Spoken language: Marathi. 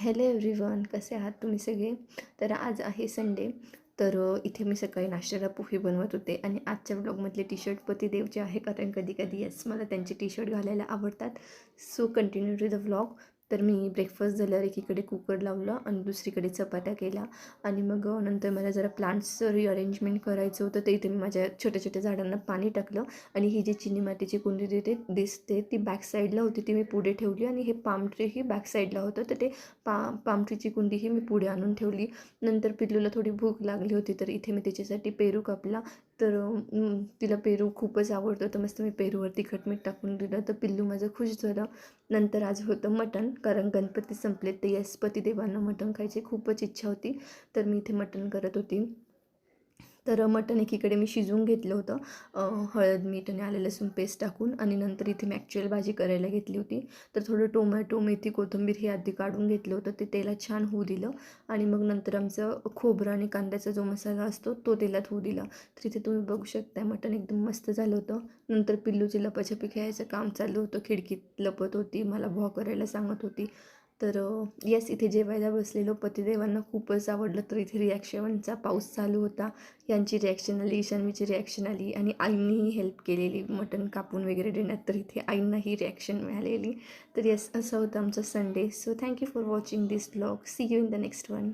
हॅलो एव्हरीवन कसे आहात तुम्ही सगळे? तर आज आहे संडे तर इथे मी सकाळी नाश्त्याला पोहे बनवत होते आणि आजच्या ब्लॉगमधले टी शर्ट पतीदेवचे आहे. कारण कधी कधी येस मला त्यांचे टी शर्ट घालायला आवडतात. So continue to the vlog तर मी ब्रेकफास्ट झाल्यावर एकीकडे कुकर लावलं आणि दुसरीकडे चपात्या केल्या. आणि मग नंतर मला जरा प्लांट्सचं रिअरेंजमेंट करायचं होतं तर इथे मी माझ्या छोट्या छोट्या झाडांना पाणी टाकलं. आणि ही जी चिनी मातीची कुंडी तिथे दिसते ती बॅक साईडला होती ती मी पुढे ठेवली. आणि हे पाम ट्रीही बॅक साईडला होतं तर ते पा पाम ट्रीची कुंडीही मी पुढे आणून ठेवली. नंतर पिल्लूला थोडी भूक लागली होती तर इथे मी तिच्यासाठी पेरू कापला. तर तिला पेरू खूपच आवडतं तर मस्त मी पेरूवर तिखट मीठ टाकून दिलं. तर पिल्लू माझं खुश झालं. नंतर आज होतं मटण. कारण गणपती संपले तर यस पतिदेवांना मटण खायची खूपच इच्छा होती. तर मी इथे मटण करत होती. तर मटण एकीकडे मी शिजवून घेतलं होतं. हळद मीठ आणि आलं लसूण पेस्ट टाकून आणि नंतर इथे मी ॲक्च्युअल भाजी करायला घेतली होती. तर थोडं टोमॅटो मेथी कोथिंबीर हे आधी काढून घेतलं होतं. ते तेलात छान होऊ दिलं आणि मग नंतर आमचं खोबरं आणि कांद्याचा जो मसाला असतो तो तेलात होऊ दिला. तर इथे तुम्ही बघू शकता मटण एकदम मस्त झालं होतं. नंतर पिल्लूची लपाछपी खेळायचं काम चालू होतं. खिडकीत लपत होती मला भॉ करायला सांगत होती. तर येस इथे जेवायला बसलेलो. पतिदेवांना खूपच आवडलं. तर इथे रिॲक्शनचा पाऊस चालू होता. यांची रिॲक्शन आली ईशानवीची रिॲक्शन आली आणि आईंनीही हेल्प केलेली. मटण कापून वगैरे देण्यात तर इथे आईंनाही रिॲक्शन मिळालेली. तर येस असं होतं आमचं Sunday so thank you for watching this blog see you in the next one